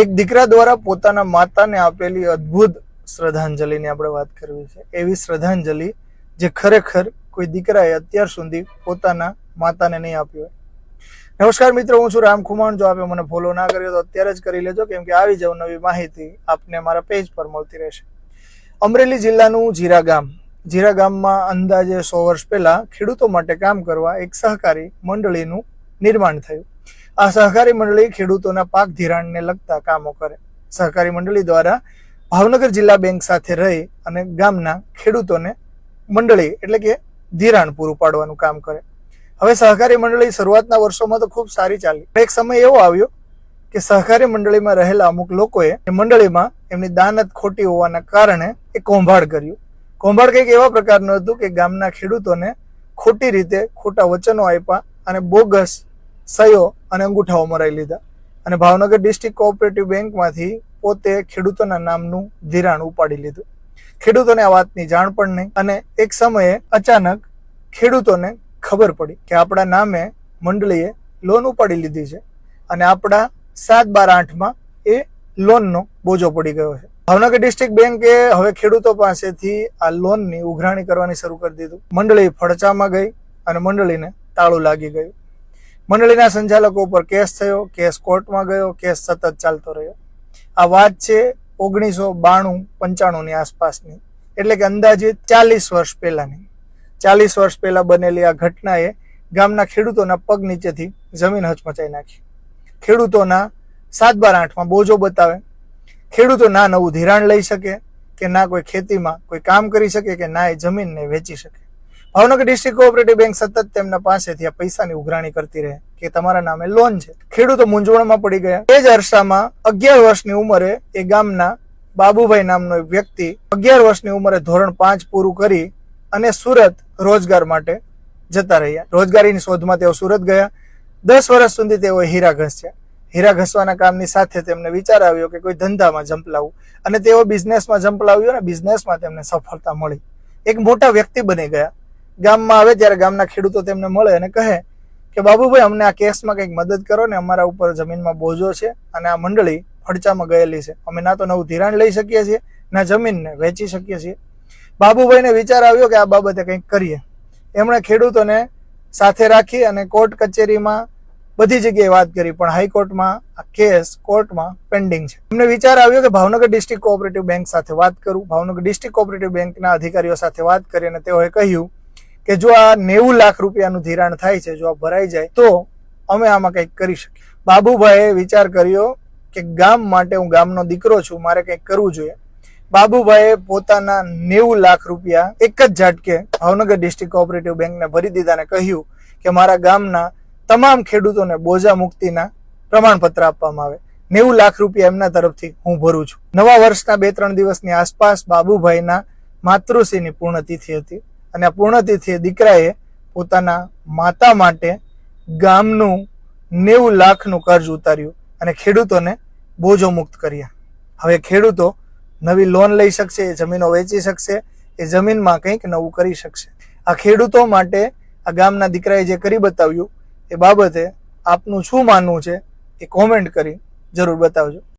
એક દીકરા દ્વારા પોતાના માતાને આપેલી અદ્ભુત શ્રદ્ધાંજલિની આપણે વાત કરવી છે. એવી શ્રદ્ધાંજલિ જે ખરેખર કોઈ દીકરાએ અત્યાર સુધી પોતાના માતાને નહીં આપી હોય. નમસ્કાર મિત્રો, હું છું રામ ખુમાણ. જો આપે મને ફોલો ના કર્યો તો અત્યારે જ કરી લેજો, કેમ કે આવી જાવ નવી માહિતી આપને મારા પેજ પર મળતી રહેશે. અમરેલી જિલ્લાનું જીરા ગામ. જીરા ગામમાં અંદાજે સો વર્ષ પહેલા ખેડૂતો માટે કામ કરવા એક સહકારી મંડળીનું નિર્માણ થયું. આ સહકારી મંડળી ખેડૂતોના પાક ધિરાણને લગતા કામો કરે. સહકારી મંડળી દ્વારા ભાવનગર જિલ્લા બેંક સાથે રહી અને ગામના ખેડૂતોને મંડળી એટલે કે ધિરાણ પૂરું પાડવાનું કામ કરે. હવે સહકારી મંડળી શરૂઆતના વર્ષોમાં તો ખૂબ સારી ચાલી. એક સમય એવો આવ્યો કે સહકારી મંડળીમાં રહેલા અમુક લોકોએ મંડળીમાં એમની દાનત ખોટી હોવાના કારણે એ કૌભાંડ કર્યું. કૌભાંડ કંઈક એવા પ્રકારનું હતું કે ગામના ખેડૂતોને ખોટી રીતે ખોટા વચનો આપ્યા અને બોગસ સહીઓ અને અંગૂઠાઓ મરાઈ લીધા. અને ભાવનગર ડિસ્ટ્રિક્ટ કોઓપરેટિવ બેંકમાંથી પોતે ખેડૂતોના નામનું ધિરાણ ઉપાડી લીધું. ખેડૂતોને આ વાતની જાણ પણ નહીં. અને એક સમયે અચાનક ખેડૂતોને ખબર પડી કે આપણા નામે મંડળીએ લોન ઉપાડી લીધી છે. અને આપણા સાત બાર આઠમાં એ લોનનો બોજો પડી ગયો છે. ભાવનગર ડિસ્ટ્રિક્ટ બેંકે હવે ખેડૂતો પાસેથી આ લોનની ઉઘરાણી કરવાની શરૂ કરી દીધું. મંડળી ફડચામાં ગઈ અને મંડળીને તાળું લાગી ગયું. મંડળીના સંચાલકો ઉપર કેસ થયો, કેસ કોર્ટમાં ગયો, કેસ સતત ચાલતો રહ્યો. આ વાત છે ઓગણીસો બાણું પંચાણુંની આસપાસની. એટલે કે અંદાજિત ચાલીસ વર્ષ પહેલાની. ચાલીસ વર્ષ પહેલા બનેલી આ ઘટનાએ ગામના ખેડૂતોના પગ નીચેથી જમીન હચમચાઈ નાખી. ખેડૂતોના સાત બાર આઠમાં બોજો બતાવે. ખેડૂતો ના નવું ધિરાણ લઈ શકે કે ના કોઈ ખેતીમાં કોઈ કામ કરી શકે કે ના એ જમીનને વેચી શકે. ભાવનગર ડિસ્ટ્રિક્ટ કોઓપરેટિવ બેંક સતત તેમના પાસેથી આ પૈસાની ઉઘરાણી કરતી રહે કે તમારા નામે લોન છે. ખેડૂતો મૂંઝવણમાં પડી ગયા. એ જ અરસામાં અગિયાર વર્ષની ઉંમરે એ ગામના બાબુભાઈ નામનો એક વ્યક્તિ અગિયાર વર્ષની ઉંમરે ધોરણ પાંચ પૂરું કરી અને સુરત રોજગાર માટે જતા રહ્યા. રોજગારીની શોધમાં તેઓ સુરત ગયા. દસ વર્ષ સુધી તેઓ હીરા ઘસ્યા. હીરા ઘસવાના કામની સાથે તેમને વિચાર આવ્યો કે કોઈ ધંધામાં ઝંપલાવવું અને તેઓ બિઝનેસમાં ઝંપલાવ્યું અને બિઝનેસમાં તેમને સફળતા મળી. એક મોટા વ્યક્તિ બની ગયા. ગામમાં આવે ત્યારે ગામના ખેડૂતો તેમને મળે અને કહે કે, બાબુભાઈ, અમને આ કેસમાં કંઈક મદદ કરો ને અમારા ઉપર જમીનમાં બોજો છે અને આ મંડળી ફડચામાં ગયેલી છે. અમે ના તો નવું ધિરાણ લઈ શકીએ છીએ, ના જમીનને વેચી શકીએ છીએ. બાબુભાઈને વિચાર આવ્યો કે આ બાબતે કંઈક કરીએ. એમણે ખેડૂતોને સાથે રાખી અને કોર્ટ કચેરીમાં બધી જગ્યાએ વાત કરી, પણ હાઈકોર્ટમાં આ કેસ કોર્ટમાં પેન્ડિંગ છે. એમને વિચાર આવ્યો કે ભાવનગર ડિસ્ટ્રિક્ટ કોઓપરેટિવ બેંક સાથે વાત કરું. ભાવનગર ડિસ્ટ્રિક્ટ કોઓપરેટિવ બેંકના અધિકારીઓ સાથે વાત કરી અને તેઓએ કહ્યું કે જો આ નેવું લાખ રૂપિયાનું ધિરાણ થાય છે, જો આ ભરાઈ જાય, તો અમે આમાં કંઈક કરી શકીએ. બાબુભાઈએ વિચાર કર્યો કે ગામ માટે હું ગામનો દીકરો છું, મારે કંઈક કરવું જોઈએ. બાબુભાઈએ પોતાના નેવું લાખ રૂપિયા એક જ ઝાટકે ભાવનગર ડિસ્ટ્રિક્ટ કોઓપરેટિવ બેંકને ભરી દીધા અને કહ્યું કે મારા ગામના તમામ ખેડૂતોને બોજા મુક્તિના પ્રમાણપત્ર આપવામાં આવે. નેવું લાખ રૂપિયા એમના તરફથી હું ભરું છું. નવા વર્ષના બે ત્રણ દિવસની આસપાસ બાબુભાઈના માતૃશ્રીની પૂર્ણતિથિ હતી. અને પૂર્ણતિથી દીકરાએ પોતાના માતા માટે ગામનું નેવું લાખનું કર્જ ઉતાર્યું અને ખેડૂતોને બોજો મુક્ત કર્યા. હવે ખેડૂતો નવી લોન લઈ શકશે, એ જમીનો વેચી શકશે, એ જમીનમાં કંઈક નવું કરી શકશે. આ ખેડૂતો માટે આ ગામના દીકરાએ જે કરી બતાવ્યું, એ બાબતે આપનું શું માનવું છે એ કોમેન્ટ કરી જરૂર બતાવજો.